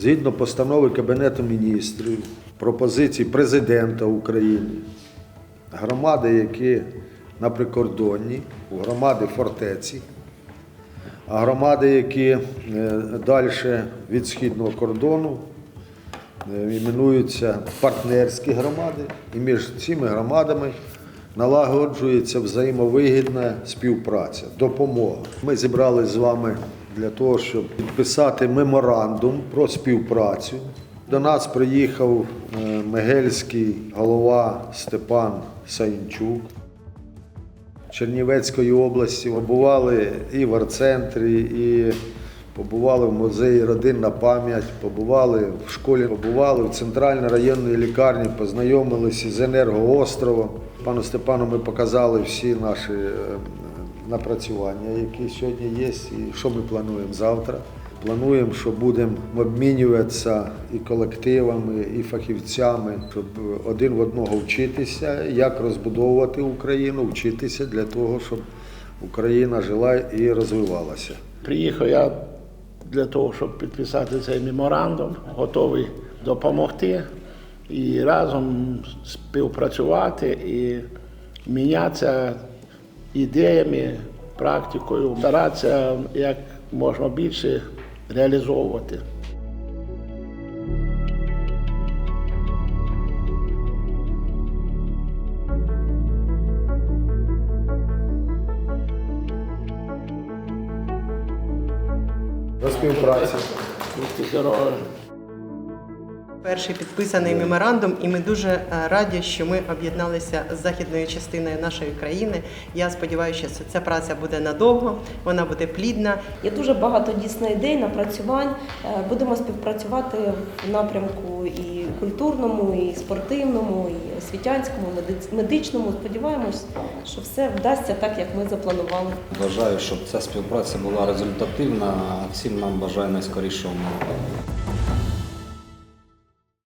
Згідно постанови Кабінету міністрів, пропозицій президента України, громади, які на прикордонні, громади фортеці, а громади, які далі від східного кордону, е, іменуються партнерські громади, і між цими громадами налагоджується взаємовигідна співпраця, допомога. Ми зібрались з вами для того, щоб підписати меморандум про співпрацю. До нас приїхав е, Мегельський голова Степан Саїнчук. Чернівецької області побували і в арцентрі, і побували в музеї Родинна пам'ять, побували в школі, побували в центральній районній лікарні, познайомилися з енергоостровом. Пану Степану ми показали всі наші е, напрацювання, які сьогодні є, і що ми плануємо завтра. Плануємо, що будемо обмінюватися і колективами, і фахівцями, щоб один в одного вчитися, як розбудовувати Україну, вчитися для того, щоб Україна жила і розвивалася. Приїхав я для того, щоб підписати цей меморандум, готовий допомогти і разом співпрацювати і мінятися ідеями, практикою, старатися як можна більше реалізовувати. До співпраці. Будьте здорові! Перший підписаний меморандум, і ми дуже е, раді, що ми об'єдналися з західною частиною нашої країни. Я сподіваюся, що ця праця буде надовго, вона буде плідна. Є дуже багато дійсно ідей, напрацювань. Е, Будемо співпрацювати в напрямку і культурному, і спортивному, і освітянському, медичному. Сподіваємось, що все вдасться так, як ми запланували. Бажаю, щоб ця співпраця була результативна. Всім нам бажаю найскорішого.